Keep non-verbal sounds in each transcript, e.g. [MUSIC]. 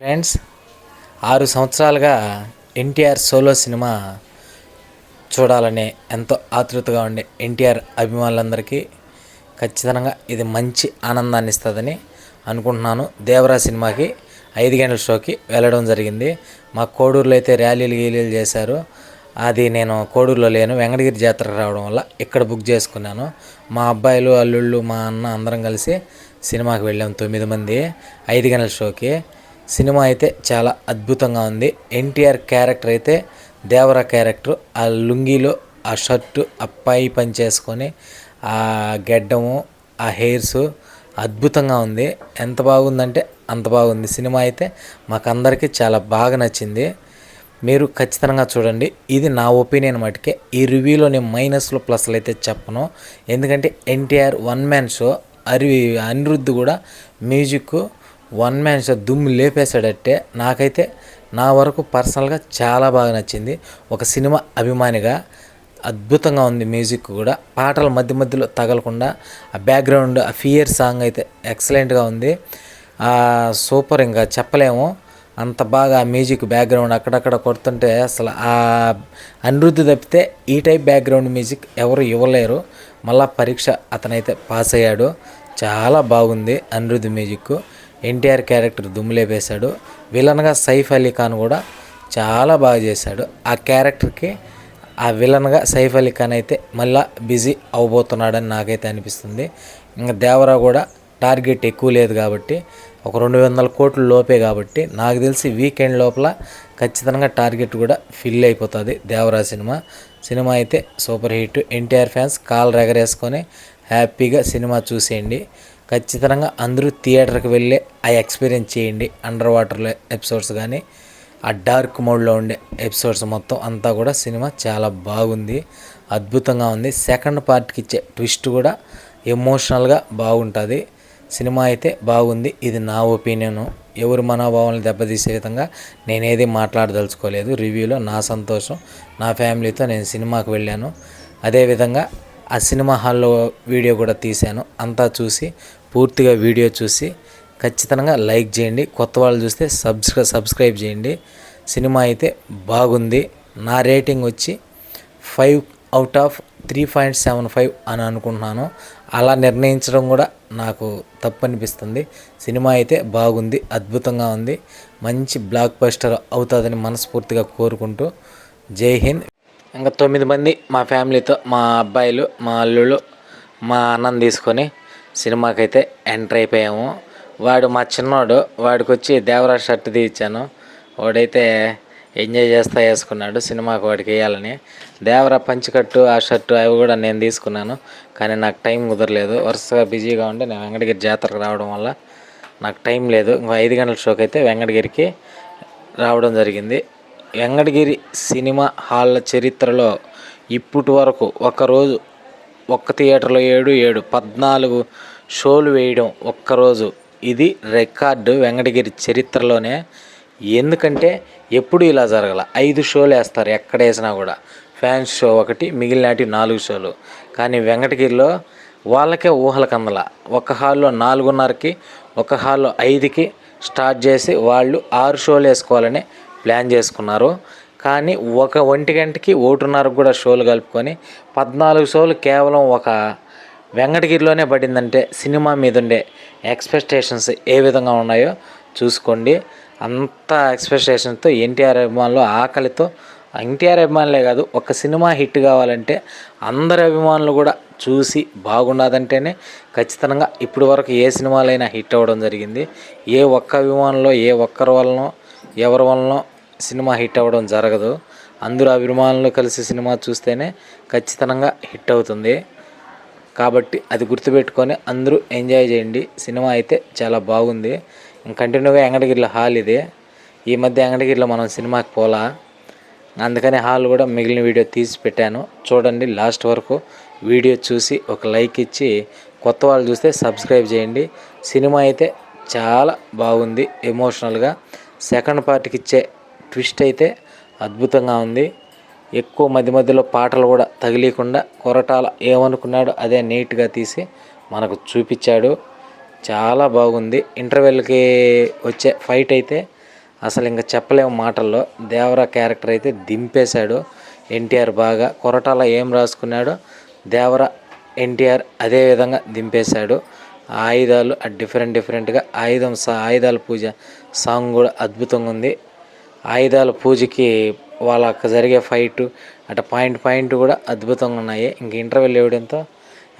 Friends ఆరు సంవత్సరాలుగా NTR solo cinema చూడాలనే ఎంతో ఆతృతగా ఉండే ఎన్టీఆర్ అభిమానులందరికీ ఖచ్చితంగా ఇది మంచి ఆనందాన్ని ఇస్తుందని అనుకుంటున్నాను. దేవరా సినిమాకి ఐదు గంటల షోకి వెళ్ళడం జరిగింది. మా కోడూరులో అయితే ర్యాలీలు గీలీలు చేశారు. అది నేను కోడూరులో లేను. వెంకటగిరి జాతరకు రావడం వల్ల ఇక్కడ బుక్ చేసుకున్నాను. మా అబ్బాయిలు అల్లుళ్ళు మా అన్న అందరం కలిసి సినిమాకి వెళ్ళాం తొమ్మిది మంది ఐదు గంటల షోకి. సినిమా అయితే చాలా అద్భుతంగా ఉంది. ఎన్టీఆర్ క్యారెక్టర్ అయితే దేవర క్యారెక్టర్. ఆ లుంగీలో ఆ షర్టు అప్పాయి పని చేసుకొని ఆ గెడ్డము ఆ హెయిర్స్ అద్భుతంగా ఉంది. ఎంత బాగుందంటే అంత బాగుంది. సినిమా అయితే మాకందరికీ చాలా బాగా నచ్చింది. మీరు ఖచ్చితంగా చూడండి. ఇది నా ఒపీనియన్ మటుకే. ఈ రివ్యూలో నేను మైనస్లో ప్లస్లు అయితే చెప్పను. ఎందుకంటే ఎన్టీఆర్ వన్ మ్యాన్ షో అరి అనిరుద్ధ్ కూడా మ్యూజిక్ వన్ మ్యాన్ షో దుమ్ము లేపేశాడంటే నాకైతే నా వరకు పర్సనల్గా చాలా బాగా నచ్చింది. ఒక సినిమా అభిమానిగా అద్భుతంగా ఉంది మ్యూజిక్ కూడా. పాటలు మధ్య మధ్యలో తగలకుండా ఆ బ్యాక్గ్రౌండ్ ఆ ఫియర్ సాంగ్ అయితే ఎక్సలెంట్గా ఉంది. సూపర్ ఇంకా చెప్పలేము. అంత బాగా మ్యూజిక్ బ్యాక్గ్రౌండ్ అక్కడక్కడ కొడుతుంటే అసలు ఆ అనిరుద్ధి తప్పితే ఈ టైప్ బ్యాక్గ్రౌండ్ మ్యూజిక్ ఎవరు ఇవ్వలేరు. మళ్ళా పరీక్ష అతనైతే పాస్ అయ్యాడు. చాలా బాగుంది అనిరుద్ధి మ్యూజిక్ ఎన్టీఆర్ క్యారెక్టర్ దుమ్ములేపేశాడు విలన్గా సైఫ్ అలీ ఖాన్ కూడా చాలా బాగా చేశాడు. ఆ క్యారెక్టర్కి ఆ విలన్గా సైఫ్ అలీ ఖాన్ అయితే మళ్ళా బిజీ అవబోతున్నాడని నాకైతే అనిపిస్తుంది. ఇంకా దేవరా కూడా టార్గెట్ ఎక్కువ లేదు కాబట్టి ఒక రెండు వందల కోట్ల లోపే కాబట్టి నాకు తెలిసి వీకెండ్ లోపల ఖచ్చితంగా టార్గెట్ కూడా ఫిల్ అయిపోతుంది దేవరా సినిమా. సినిమా అయితే సూపర్ హిట్. ఎన్టీఆర్ ఫ్యాన్స్ కాల్ రెగరేసుకొని హ్యాపీగా సినిమా చూసేయండి. ఖచ్చితంగా అందరూ థియేటర్కి వెళ్ళి ఆ ఎక్స్పీరియన్స్ చేయండి. అండర్ వాటర్లో ఎపిసోడ్స్ కానీ ఆ డార్క్ మోడ్లో ఉండే ఎపిసోడ్స్ మొత్తం అంతా కూడా సినిమా చాలా బాగుంది. అద్భుతంగా ఉంది. సెకండ్ పార్ట్కి ఇచ్చే ట్విస్ట్ కూడా ఎమోషనల్గా బాగుంటుంది. సినిమా అయితే బాగుంది. ఇది నా ఒపీనియను. ఎవరి మనోభావాలను దెబ్బతీసే విధంగా నేనేది మాట్లాడదలుచుకోలేదు. రివ్యూలో నా సంతోషం నా ఫ్యామిలీతో నేను సినిమాకి వెళ్ళాను. అదేవిధంగా ఆ సినిమా హాల్లో వీడియో కూడా తీశాను. అంతా చూసి పూర్తిగా వీడియో చూసి ఖచ్చితంగా లైక్ చేయండి. కొత్త వాళ్ళు చూస్తే సబ్స్క్రై సబ్స్క్రైబ్ చేయండి. సినిమా అయితే బాగుంది. నా రేటింగ్ వచ్చి five out of three point seven five అని అనుకుంటున్నాను. అలా నిర్ణయించడం కూడా నాకు తప్పు అనిపిస్తుంది. సినిమా అయితే బాగుంది. అద్భుతంగా ఉంది. మంచి బ్లాక్ బస్టర్ అవుతుందని మనస్ఫూర్తిగా కోరుకుంటూ జై హింద్. ఇంకా తొమ్మిది మంది మా ఫ్యామిలీతో మా అబ్బాయిలు మా అల్లుళ్ళు మా అన్నం తీసుకొని సినిమాకైతే ఎంటర్ అయిపోయాము. వాడు మా చిన్నోడు వాడికి వచ్చి దేవరా షర్ట్ తీయించాను. వాడైతే ఎంజాయ్ చేస్తా వేసుకున్నాడు సినిమాకి వాడికి వేయాలని. దేవరా పంచికట్టు ఆ షర్టు అవి కూడా నేను తీసుకున్నాను. కానీ నాకు టైం కుదరలేదు. వరుసగా బిజీగా ఉండి నేను వెంకటగిరి జాతరకు రావడం వల్ల నాకు టైం లేదు. ఇంకో ఐదు గంటల షోకి అయితే వెంకటగిరికి రావడం జరిగింది. వెంకటగిరి సినిమా హాళ్ళ చరిత్రలో ఇప్పటి వరకు ఒకరోజు ఒక్క థియేటర్లో ఏడు ఏడు పద్నాలుగు షోలు వేయడం ఒక్కరోజు. ఇది రికార్డు వెంకటగిరి చరిత్రలోనే. ఎందుకంటే ఎప్పుడు ఇలా జరగల. ఐదు షోలు వేస్తారు ఎక్కడ వేసినా కూడా. ఫ్యాన్స్ షో ఒకటి మిగిలినటి నాలుగు షోలు. కానీ వెంకటగిరిలో వాళ్ళకే ఊహల కందల. ఒక హాల్లో నాలుగున్నరకి ఒక హాల్లో ఐదుకి స్టార్ట్ చేసి వాళ్ళు ఆరు షోలు వేసుకోవాలని ప్లాన్ చేసుకున్నారు. కానీ ఒక ఒంటి గంటకి ఒకటిన్నరకు కూడా షోలు కలుపుకొని పద్నాలుగు షోలు కేవలం ఒక వెంకటగిరిలోనే పడిందంటే సినిమా మీద ఉండే ఎక్స్పెక్టేషన్స్ ఏ విధంగా ఉన్నాయో చూసుకోండి. అంత ఎక్స్పెక్టేషన్తో ఎన్టీఆర్ అభిమానులు ఆకలితో ఎన్టీఆర్ అభిమానులే కాదు ఒక సినిమా హిట్ కావాలంటే అందరి అభిమానులు కూడా చూసి బాగున్నదంటేనే ఖచ్చితంగా ఇప్పటి వరకు ఏ సినిమాలైనా హిట్ అవ్వడం జరిగింది. ఏ ఒక్క అభిమానులో ఏ ఒక్కరి వలనో ఎవరి వలనో సినిమా హిట్ అవ్వడం జరగదు. అందరూ అభిమానులు కలిసి సినిమా చూస్తేనే ఖచ్చితంగా హిట్ అవుతుంది. కాబట్టి అది గుర్తుపెట్టుకొని అందరూ ఎంజాయ్ చేయండి. సినిమా అయితే చాలా బాగుంది. కంటిన్యూగా వెంకటగిరిలో హాల్ ఇది. ఈ మధ్య వెంకటగిరిలో మనం సినిమాకి పోలా. అందుకని హాల్ కూడా మిగిలిన వీడియో తీసి పెట్టాను. చూడండి లాస్ట్ వరకు వీడియో చూసి ఒక లైక్ ఇచ్చి కొత్త వాళ్ళు చూస్తే సబ్స్క్రైబ్ చేయండి. సినిమా అయితే చాలా బాగుంది ఎమోషనల్గా. సెకండ్ పార్ట్కి ఇచ్చే ట్విస్ట్ అయితే అద్భుతంగా ఉంది. ఎక్కువ మధ్య మధ్యలో పాటలు కూడా తగిలీకుండా కొరటాల ఏమనుకున్నాడో అదే నీట్గా తీసి మనకు చూపించాడు. చాలా బాగుంది. ఇంటర్వెల్కి వచ్చే ఫైట్ అయితే అసలు ఇంకా చెప్పలేము మాటల్లో. దేవరా క్యారెక్టర్ అయితే దింపేశాడు. ఎన్టీఆర్ బాగా కొరటాల ఏం రాసుకున్నాడో దేవర ఎన్టీఆర్ అదే విధంగా దింపేశాడు. ఆ ఆయుధాలు డిఫరెంట్ డిఫరెంట్గా ఆయుధం సా ఆయుధాల పూజ సాంగ్ కూడా అద్భుతంగా ఉంది. ఆయుధాల పూజకి వాళ్ళకి జరిగే ఫైట్ అటు పాయింట్ పాయింట్ కూడా అద్భుతంగా ఉన్నాయి. ఇంక ఇంటర్వెల్ ఇవ్వడంతో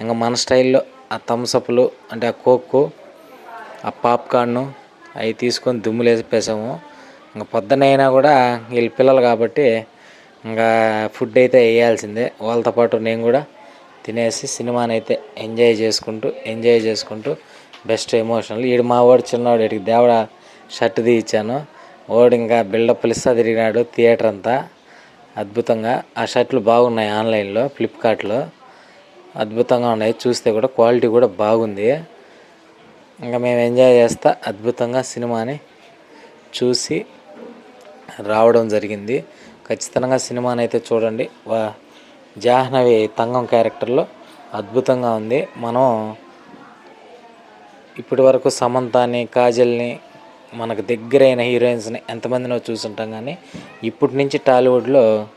ఇంకా మన స్టైల్లో ఆ థమ్స్అప్లు అంటే ఆ కోక్కు ఆ పాప్కార్న్ అవి తీసుకొని దుమ్ములు వేసిపేసాము ఇంకా పొద్దునైనా కూడా వీళ్ళు పిల్లలు కాబట్టి ఇంకా ఫుడ్ అయితే వేయాల్సిందే. వాళ్ళతో పాటు నేను కూడా తినేసి సినిమాని అయితే ఎంజాయ్ చేసుకుంటూ ఎంజాయ్ చేసుకుంటూ బెస్ట్ ఎమోషనల్. ఈడు మా వాడు చిన్నవాడు ఇడికి దేవడ షర్ట్ తీయించాను. వాడు ఇంకా బిల్డప్లు ఇస్తా తిరిగినాడు థియేటర్ అంతా. అద్భుతంగా. ఆ షర్ట్లు బాగున్నాయి ఆన్లైన్లో ఫ్లిప్కార్ట్లో. అద్భుతంగా ఉన్నాయి. చూస్తే కూడా క్వాలిటీ కూడా బాగుంది. ఇంకా మేము ఎంజాయ్ చేస్తా. అద్భుతంగా సినిమాని చూసి రావడం జరిగింది. ఖచ్చితంగా సినిమాని అయితే చూడండి. వా జాహ్నవి తంగం క్యారెక్టర్లో అద్భుతంగా ఉంది. మనం ఇప్పటి వరకు సమంతాని కాజల్ని మనకు దగ్గరైన హీరోయిన్స్ని ఎంతమందినో చూసుంటాం కానీ ఇప్పటి నుంచి టాలీవుడ్లో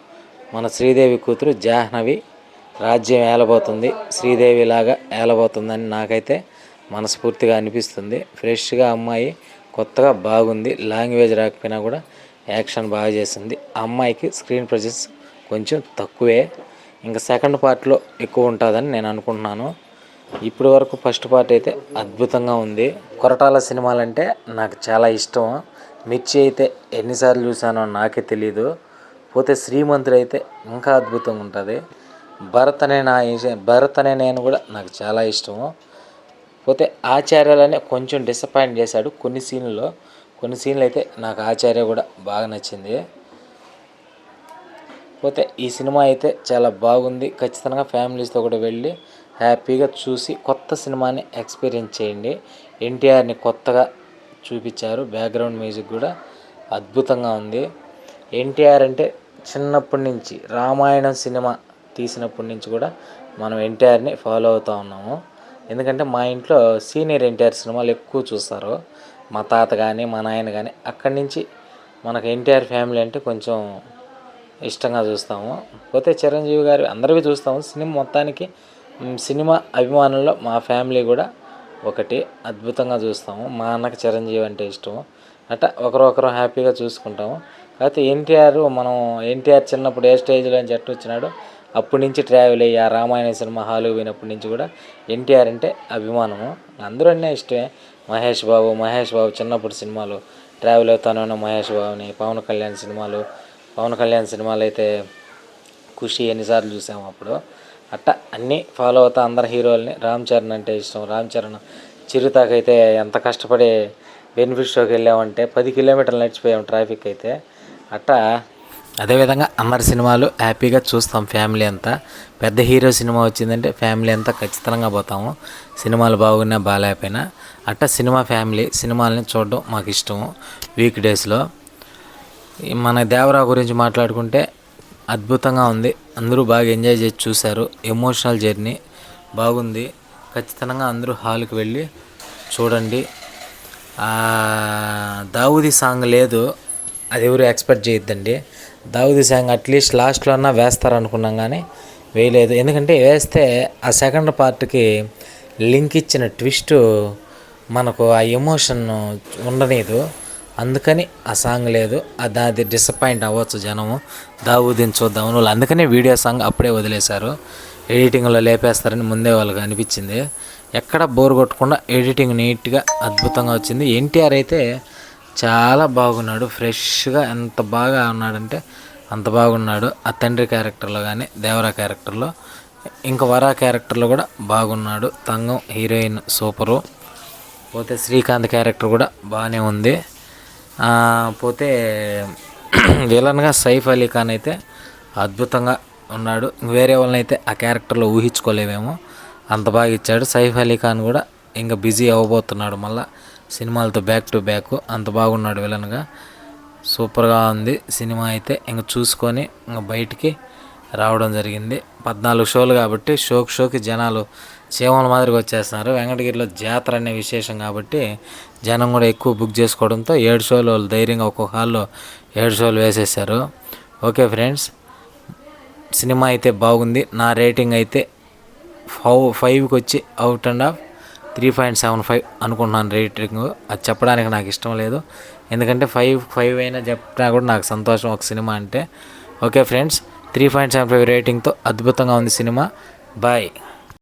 మన శ్రీదేవి కూతురు జాహ్నవి రాజ్యం ఏలబోతుంది శ్రీదేవి లాగా ఏలబోతుందని నాకైతే మనస్ఫూర్తిగా అనిపిస్తుంది. ఫ్రెష్గా అమ్మాయి కొత్తగా బాగుంది లాంగ్వేజ్ రాకపోయినా కూడా యాక్షన్ బాగా చేసింది. ఆ అమ్మాయికి స్క్రీన్ ప్రజెన్స్ కొంచెం తక్కువే. ఇంకా సెకండ్ పార్ట్లో ఎక్కువ ఉంటుందని నేను అనుకుంటున్నాను. ఇప్పటి వరకు ఫస్ట్ పార్ట్ అయితే అద్భుతంగా ఉంది. కొరటాల సినిమాలంటే నాకు చాలా ఇష్టం. మిర్చి అయితే ఎన్నిసార్లు చూసానో నాకే తెలీదు. పోతే శ్రీమంతుడు అయితే ఇంకా అద్భుతంగా ఉంటుంది. భరత్ అనే నా భరత్ అనే నేను కూడా నాకు చాలా ఇష్టము పోతే ఆచార్యాలనే కొంచెం డిసప్పాయింట్ చేశాడు కొన్ని సీన్లలో. కొన్ని సీన్లు అయితే నాకు ఆచార్య కూడా బాగా నచ్చింది. పోతే ఈ సినిమా అయితే చాలా బాగుంది. ఖచ్చితంగా ఫ్యామిలీస్తో కూడా వెళ్ళి హ్యాపీగా చూసి కొత్త సినిమాని ఎక్స్పీరియన్స్ చేయండి. ఎన్టీఆర్ని కొత్తగా చూపించారు. బ్యాక్గ్రౌండ్ మ్యూజిక్ కూడా అద్భుతంగా ఉంది. ఎన్టీఆర్ అంటే చిన్నప్పటి నుంచి రామాయణం సినిమా తీసినప్పటి నుంచి కూడా మనం ఎన్టీఆర్ని ఫాలో అవుతూ ఉన్నాము. ఎందుకంటే మా ఇంట్లో సీనియర్ ఎన్టీఆర్ సినిమాలు ఎక్కువ చూస్తారు. మా తాత కానీ మా నాయన కానీ అక్కడి నుంచి మనకు ఎన్టీఆర్ ఫ్యామిలీ అంటే కొంచెం ఇష్టంగా చూస్తాము. పోతే చిరంజీవి గారు అందరివి చూస్తాము. సినిమా మొత్తానికి సినిమా అభిమానుల్లో మా ఫ్యామిలీ కూడా ఒకటి అద్భుతంగా చూస్తాము. మా అన్నకు చిరంజీవి అంటే ఇష్టము. అట్ట ఒకరొకరు హ్యాపీగా చూసుకుంటాము. కాకపోతే ఎన్టీఆర్ మనం ఎన్టీఆర్ చిన్నప్పుడు ఏ స్టేజ్లో నుంచి ఎట్టు వచ్చినాడు అప్పటి నుంచి ట్రావెల్ అయ్యి ఆ రామాయణ సినిమా హాలు పోయినప్పటి నుంచి కూడా ఎన్టీఆర్ అంటే అభిమానము. అందరూ అన్నీ ఇష్టమే. మహేష్ బాబు మహేష్ బాబు చిన్నప్పుడు సినిమాలు ట్రావెల్ అవుతానన్న మహేష్ బాబుని పవన్ కళ్యాణ్ సినిమాలు పవన్ కళ్యాణ్ సినిమాలు అయితే ఖుషి ఎన్నిసార్లు చూసాము అప్పుడు. అట్ట అన్నీ ఫాలో అవుతా అందరు హీరోల్ని. రామ్ చరణ్ అంటే ఇష్టం. రామ్ చరణ్ చిరుతాకైతే ఎంత కష్టపడి బెనిఫిట్ షోకి వెళ్ళామంటే పది కిలోమీటర్లు నడిచిపోయాం ట్రాఫిక్ అయితే. అట్టా అదేవిధంగా అందరి సినిమాలు హ్యాపీగా చూస్తాం ఫ్యామిలీ అంతా. పెద్ద హీరో సినిమా వచ్చిందంటే ఫ్యామిలీ అంతా ఖచ్చితంగా పోతాము. సినిమాలు బాగున్నా బాగాలేకపోయినా అట్టా సినిమా ఫ్యామిలీ సినిమాలని చూడడం మాకు ఇష్టము. వీక్ డేస్లో మన దేవరా గురించి మాట్లాడుకుంటే అద్భుతంగా ఉంది. అందరూ బాగా ఎంజాయ్ చేసి చూశారు. ఎమోషనల్ జర్నీ బాగుంది. ఖచ్చితంగా అందరూ హాల్కి వెళ్ళి చూడండి. దావుది సాంగ్ లేదు. అది ఎవరు ఎక్స్పెక్ట్ చేయొద్దండి. దావుది సాంగ్ అట్లీస్ట్ లాస్ట్లో అన్నా వేస్తారనుకున్నాం కానీ వేయలేదు. ఎందుకంటే వేస్తే ఆ సెకండ్ పార్ట్కి లింక్ ఇచ్చిన ట్విస్ట్ మనకు ఆ ఎమోషన్ ఉండలేదు అందుకని ఆ సాంగ్ లేదు. అది అది డిసప్పాయింట్ అవ్వచ్చు జనము. దావుదీని చూద్దాం వాళ్ళు అందుకనే వీడియో సాంగ్ అప్పుడే వదిలేశారు. ఎడిటింగ్లో లేపేస్తారని ముందే వాళ్ళకి అనిపించింది. ఎక్కడ బోర్ కొట్టకుండా ఎడిటింగ్ నీట్గా అద్భుతంగా వచ్చింది. ఎన్టీఆర్ అయితే చాలా బాగున్నాడు. ఫ్రెష్గా ఎంత బాగా ఉన్నాడంటే అంత బాగున్నాడు. ఆ తండ్రి క్యారెక్టర్లో కానీ దేవరా క్యారెక్టర్లో ఇంకా వరా క్యారెక్టర్లో కూడా బాగున్నాడు. తంగం హీరోయిన్ సూపరు పోతే శ్రీకాంత్ క్యారెక్టర్ కూడా బాగానే ఉంది. పోతే [CLEARS THROAT] విలన్గా సైఫ్ అలీ ఖాన్ అయితే అద్భుతంగా ఉన్నాడు. వేరే వాళ్ళని అయితే ఆ క్యారెక్టర్లో ఊహించుకోలేమేమో. అంత బాగా ఇచ్చాడు. సైఫ్ అలీ ఖాన్ కూడా ఇంకా బిజీ అవ్వబోతున్నాడు మళ్ళీ. సినిమాలతో బ్యాక్ టు బ్యాక్ అంత బాగున్నాడు విలన్గా. సూపర్గా ఉంది సినిమా అయితే. ఇంకా చూసుకొని ఇంకా బయటికి రావడం జరిగింది. పద్నాలుగు షోలు కాబట్టి షోకి షోకి జనాలు చీమల మాదిరిగా వచ్చేస్తున్నారు. వెంకటగిరిలో జాతర అనే విశేషం కాబట్టి జనం కూడా ఎక్కువ బుక్ చేసుకోవడంతో ఏడు షోలు వాళ్ళు ధైర్యంగా ఒక్కొక్క హాల్లో ఏడు షోలు వేసేసారు ఓకే ఫ్రెండ్స్ సినిమా అయితే బాగుంది. నా రేటింగ్ అయితే ఫైవ్ ఫైవ్కి వచ్చి out and of three point seven five అనుకుంటున్నాను రేటింగ్. అది చెప్పడానికి నాకు ఇష్టం లేదు. ఎందుకంటే ఫైవ్ ఫైవ్ అయినా చెప్పినా కూడా నాకు సంతోషం ఒక సినిమా అంటే. Okay friends three point seven five రేటింగ్తో అద్భుతంగా ఉంది సినిమా. బాయ్.